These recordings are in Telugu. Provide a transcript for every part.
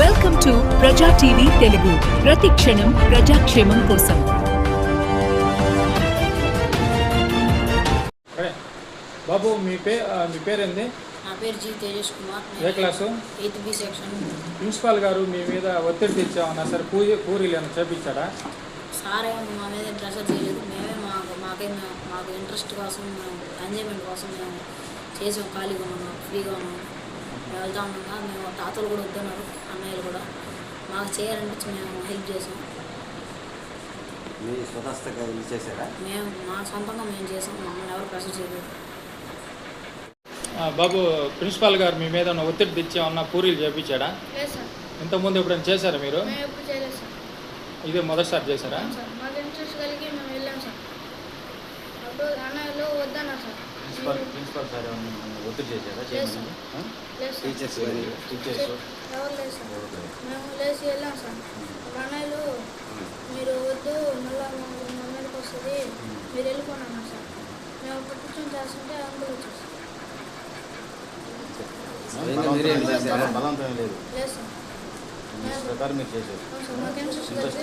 Welcome to Praja TV Telugu ప్రతి క్షణం ప్రజాక్షేమం కోసం బాబు మీ పే మీ పేరేంది నా పేరు జి తేజేష్ కుమార్. ఏ class? Eighth B section. Principal గారు మీ మీద ఒత్తిడి తెచ్చామన్నా సరే పూరి పూరీలు ఏమైనా చేపించాడా? సార్ ఏమో మా మీద ప్రెషర్ చేయలేదు. మేమే మాకు మాకే మాకు ఇంట్రెస్ట్ కోసం మేము ఎంజాయ్మెంట్ కోసం మేము చేసాం ఖాళీగా ఉన్నాము ఫ్రీగా ఉన్నాము మేము వెళ్తా ఉన్నాగా మేము తాతలు కూడా వద్దన్నారు అన్నయ్యలు కూడా. మాకు చేయాలనిపించి మేము హెల్ప్ చేసాం. మీ చేశారా? మేము మా సొంతంగా మేము చేసాం మమ్మల్ని ఎవరు ప్రెషర్ చేయలేదు. ఆ, బాబు ప్రిన్సిపాల్ గారు మీ మీద ఉన్న ఒత్తిడి తెచ్చామన్నా పూరీలు చేపించాడా? ఇంతకుముందు ఎప్పుడైనా చేశారా మీరు? ఇదే మొదటిసారి చేశారా? అవును సార్. మాకు ఇంట్రెస్ట్ కలిగి మేము వెళ్ళాం సార్. అప్పుడు అన్నయ్యలు వద్దన్నారు సార్. ప్రిన్సిపల్ ప్రిన్సిపల్ సార్ ఏమన్నా మిమ్మల్ని ఒత్తిడి చేశారా టీచర్స్ టీచర్స్? మేము లేచి వెళ్ళాం సార్. అన్నయ్యలు మీరు వద్దు మళ్ళీ మా మీదకి వస్తుంది. మీరు వెళ్ళిపోండి అన్నారు సార్. మేము అప్పుడు కూర్చొని చేస్తుంటే చేశారా? బలవంతం లేదు. ప్రకారం మీరు చేశారు. Interest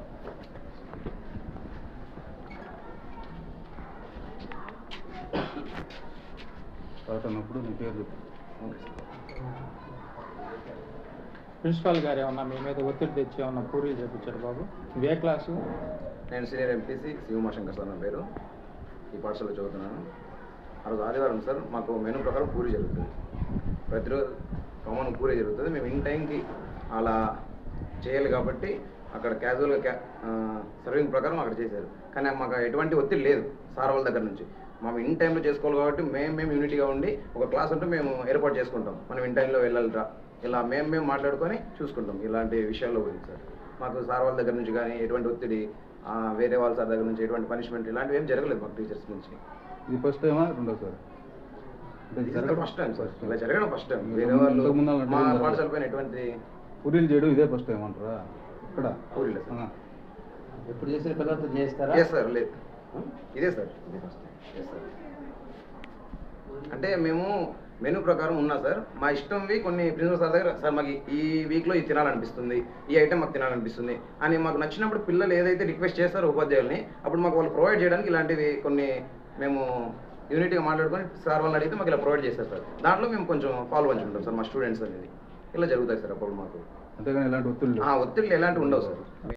sir. అన్నప్పుడు మీ పేరు చెప్పు. ప్రిన్సిపాల్ గారు ఏమన్నా మీ మీద ఒత్తిడి తెచ్చి ఏమన్నా పూరీలు చేపించారు బాబు? ఏ క్లాసు? నేను సీనియర్ ఎంపీసీ శివమాశంకర్ సార్ నా పేరు. ఈ పాఠశాలలో చదువుతున్నాను. ఆ రోజు ఆదివారం సార్ మాకు మెనూ ప్రకారం పూరి జరుగుతుంది. ప్రతిరోజు కామన్ పూరి జరుగుతుంది. మేము ఇన్ టైంకి అలా చేయాలి కాబట్టి అక్కడ క్యాజువల్గా క్యా సర్వింగ్ ప్రకారం అక్కడ చేశారు. కానీ మాకు ఎటువంటి ఒత్తిడి లేదు సార్ వాళ్ళ దగ్గర నుంచి. మేము ఇన్ టైంలో చేసుకోవాలి కాబట్టి మేము మేము యూనిటీగా ఉండి ఒక క్లాస్ అంటూ మేము ఏర్పాటు చేసుకుంటాం. మనం ఇన్ టైంలో వెళ్ళాలిరా. ఇలా మేము మేము మాట్లాడుకొని చూసుకుంటాం ఇలాంటి విషయాల్లో గురించి సార్. మాకు సార్ వాళ్ళ దగ్గర నుంచి కానీ ఎటువంటి ఒత్తిడి వేరే వాళ్ళ సార్ దగ్గర నుంచి ఎటువంటి పనిష్మెంట్ ఇలాంటివి ఏం జరగలేదు మాకు టీచర్స్ నుంచి. ఇది ఫస్ట్ టైమా రెండో సార్? ఫస్ట్ టైం సార్ ఇలా జరగడం ఫస్ట్ టైం వేరే వాళ్ళు మా. పాఠశాల పైన ఎటువంటి పూరీలు చేయడం ఇదే ఫస్ట్ టైం అంటారా? ఇక్కడ. సార్. ఎప్పుడు చేసిన పిల్లలతో చేస్తారా? ఎస్ సార్ లేదు. ఇదే సార్. ఇదే ఫస్ట్ అంటే మేము మెనూ ప్రకారం ఉన్నా సార్ మా ఇష్టంవి కొన్ని ప్రిన్సిపల్ సార్ దగ్గర సార్ మాకు ఈ వీక్లో ఇది తినాలనిపిస్తుంది ఈ ఐటెం మాకు తినాలనిపిస్తుంది అని మాకు నచ్చినప్పుడు పిల్లలు ఏదైతే రిక్వెస్ట్ చేస్తారో ఉపాధ్యాయుల్ని అప్పుడు మాకు వాళ్ళు ప్రొవైడ్ చేయడానికి ఇలాంటివి కొన్ని మేము యూనిట్గా మాట్లాడుకొని సార్ వాళ్ళని అడిగితే మాకు ఇలా ప్రొవైడ్ చేస్తారు సార్. దాంట్లో మేము కొంచెం పాలు పంచుకుంటాం సార్ మా స్టూడెంట్స్ అనేది. ఇలా జరుగుతాయి సార్ అప్పుడు మాకు. అంతేగాని ఎలాంటి ఒత్తిళ్ళు ఆ ఒత్తిళ్ళు ఎలాంటి ఉండవు సార్.